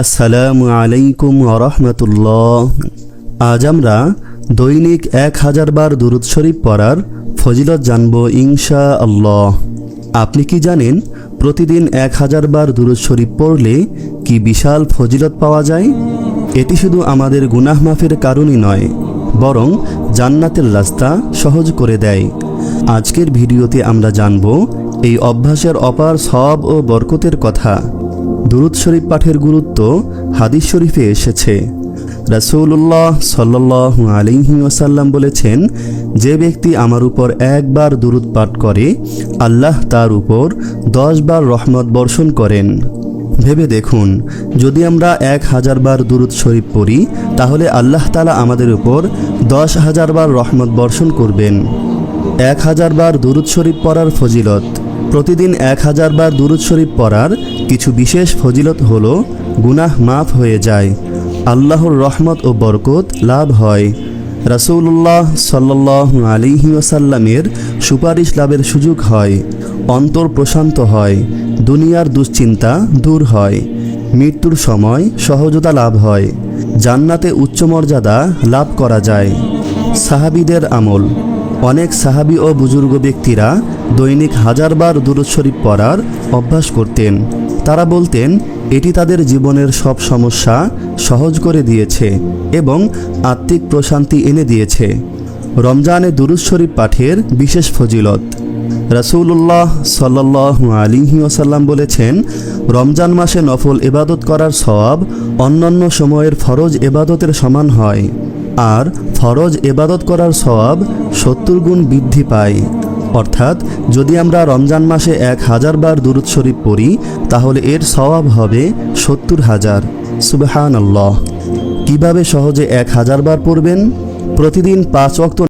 আসসালামু আলাইকুম রহমতুল্লাহ। আজ আমরা দৈনিক এক হাজার বার দুরুদ শরীফ পড়ার ফজিলত জানব ইনশা আল্লাহ আপনি কি জানেন প্রতিদিন এক হাজার বার দুরুদ শরীফ পড়লে কি বিশাল ফজিলত পাওয়া যায়? এটি শুধু আমাদের গুনাহ মাফের কারণই নয়, বরং জান্নাতের রাস্তা সহজ করে দেয়। আজকের ভিডিওতে আমরা জানব এই অভ্যাসের অপার সব ও বরকতের কথা। দুরুদ শরীফ পাঠের গুরুত্ব হাদিস শরীফে এসেছে। রাসৌল্লাহ সাল্লাহ আলিহি ওসাল্লাম বলেছেন, যে ব্যক্তি আমার উপর একবার দুরুদ পাঠ করে, আল্লাহ তার উপর দশ বার রহমত বর্ষণ করেন। ভেবে দেখুন, যদি আমরা এক হাজার বার দুরুদ শরীফ পড়ি, তাহলে আল্লাহ তালা আমাদের উপর দশ হাজার বার রহমত বর্ষণ করবেন। এক হাজার বার দুরুদ শরীফ পড়ার ফজিলত, প্রতিদিন এক হাজার বার দুরুদ শরীফ পড়ার কিছু বিশেষ ফজিলত হল, গুনাহ মাফ হয়ে যায়, আল্লাহর রহমত ও বরকত লাভ হয়। রাসৌল্লাহ সাল্লাহ আলিহি ওসাল্লামের সুপারিশ লাভের সুযোগ হয়, অন্তর প্রশান্ত হয়, দুনিয়ার দুশ্চিন্তা দূর হয়, মৃত্যুর সময় সহজতা লাভ হয়, জান্নাতে উচ্চ মর্যাদা লাভ করা যায়। সাহাবিদের আমল, অনেক সাহাবি ও বুজুর্গ ব্যক্তিরা দৈনিক হাজারবার দুরুদ শরীফ পড়ার অভ্যাস করতেন। তারা বলতেন, এটি তাদের জীবনের সব সমস্যা সহজ করে দিয়েছে এবং আত্মিক প্রশান্তি এনে দিয়েছে। রমজানে দুরুদ শরীফ পাঠের বিশেষ ফজিলত। রাসূলুল্লাহ সাল্লাহ আলিহি ওসাল্লাম বলেছেন, রমজান মাসে নফল এবাদত করার সব অন্যান্য সময়ের ফরজ এবাদতের সমান হয়। আর ফরজ এবাদত করার সব সত্তর গুণ বৃদ্ধি পায়। অর্থাৎ, যদি আমরা রমজান মাসে এক হাজার বার শরীফ পড়ি, তাহলে এর সওয়াব হবে সত্তর হাজার। সুবহান কীভাবে কীভাবে সহজে এক হাজার বার পড়বেন? প্রতিদিন পাঁচ অক্ত